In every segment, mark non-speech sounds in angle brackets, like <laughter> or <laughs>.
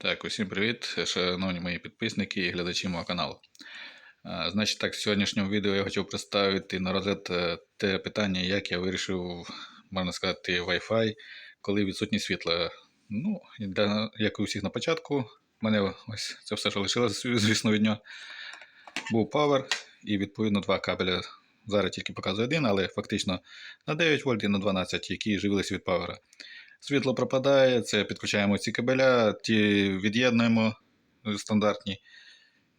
Так, усім привіт, шановні мої підписники і глядачі мого каналу. Значить, так, в сьогоднішньому відео я хотів представити на розгляд е, те питання, як я вирішив, можна сказати, Wi-Fi, коли відсутність світла. Ну, як і у всіх на початку, в мене ось це все, що лишилося, звісно, від нього. Був Power і відповідно два кабеля. Зараз тільки показую один, але фактично на 9 вольт і на 12, які живилися від Power. Світло пропадає, це підключаємо ці кабеля, ті від'єднуємо е, стандартні,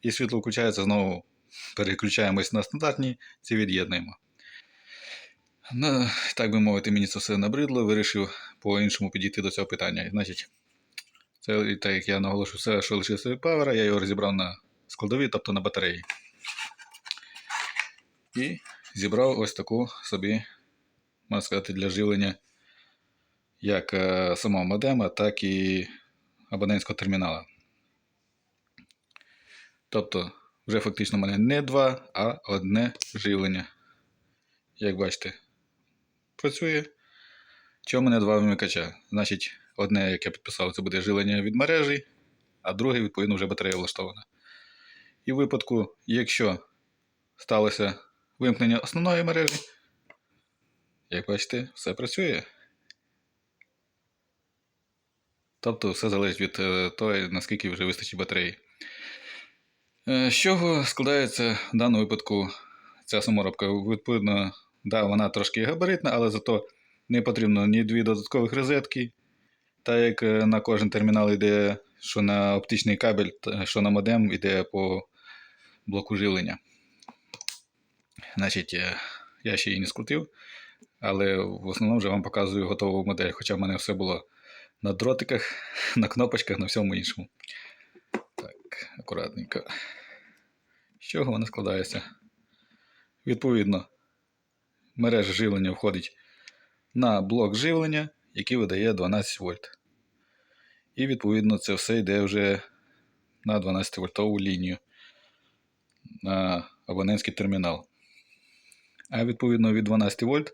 і світло включається, знову переключаємось на стандартні, ці від'єднуємо. Ну, так би мовити, мені це все набридло, вирішив по-іншому підійти до цього питання. Значить, це так як я наголошую, все, що лишилося від павера, я його розібрав на складові, тобто на батареї. І зібрав ось таку собі, можна сказати, для живлення як е, самого модема, так і абонентського термінала. Тобто, вже фактично в мене не два, а одне живлення. Як бачите, працює. Чому мене два вимикача? Значить, одне, як я підписав, це буде живлення від мережі, а друге, відповідно, вже батарея влаштована. І в випадку, якщо сталося вимкнення основної мережі, як бачите, все працює. Тобто все залежить від е, того, наскільки вже вистачить батареї. Е, З чого складається в даному випадку ця саморобка? Відповідно, да, вона трошки габаритна, але зато не потрібно ні дві додаткових розетки. Так як е, на кожен термінал йде, що на оптичний кабель, що на модем йде по блоку живлення. Значить, я ще її не скрутив, але в основному вже вам показую готову модель, хоча в мене все було на дротиках, <laughs> на кнопочках, на всьому іншому. Так, акуратненько. З чого вона складається? Відповідно, мережа живлення входить на блок живлення, який видає 12 вольт. І відповідно це все йде вже на 12 вольтову лінію на абонентський термінал. А відповідно від 12 вольт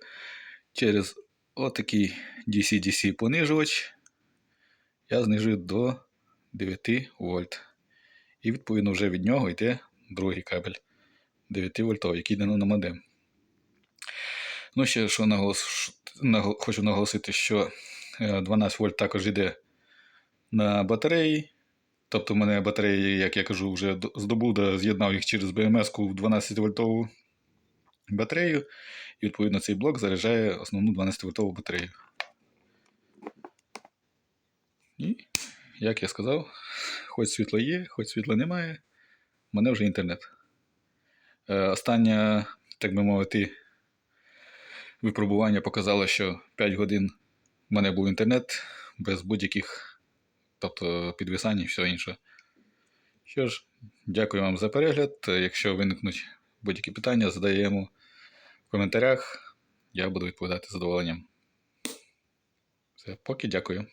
через отакий DC-DC понижувач я знижую до 9 вольт. І відповідно вже від нього йде другий кабель 9 вольтовий, який йде на модем. Ну, ще що наголос... нагол- хочу наголосити, що е, 12 вольт також йде на батареї. Тобто, в мене батареї, як я кажу, вже здобув, з'єднав їх через BMS-ку в 12 вольтову батарею. І відповідно цей блок заряджає основну 12 вольтову батарею. І, як я сказав, хоч світло є, хоч світла немає, в мене вже інтернет. Е, Останнє, так би мовити, випробування показало, що 5 годин в мене був інтернет без будь-яких тобто, підвисань і все інше. Що ж, дякую вам за перегляд. Якщо виникнуть будь-які питання, задаємо в коментарях. Я буду відповідати задоволенням. Все, поки дякую.